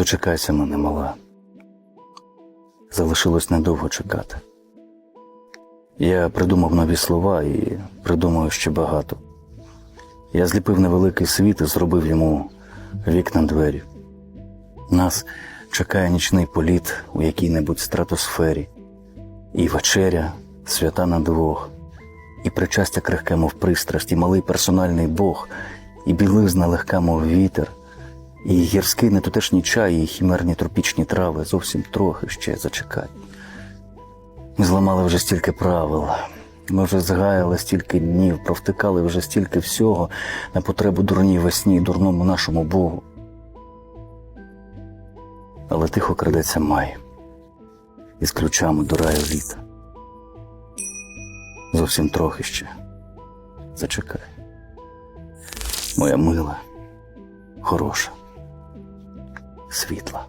Дочекайся мене, мала. Залишилось недовго чекати. Я придумав нові слова і придумаю ще багато. Я зліпив невеликий світ і зробив йому вікна двері. Нас чекає нічний політ у якій-небудь стратосфері, і вечеря, свята на двох, і причастя крихке, мов пристрасть, і малий персональний Бог, і білизна легка, мов вітер, і гірський нетутешній чай, і хімерні тропічні трави зовсім трохи ще зачекай. Ми зламали вже стільки правил. Ми вже згаяли стільки днів, провтикали вже стільки всього на потребу дурній весні і дурному нашому Богу. Але тихо крадеться май із ключами до раю літа. Зовсім трохи ще. Зачекай. Моя мила, хороша, світла.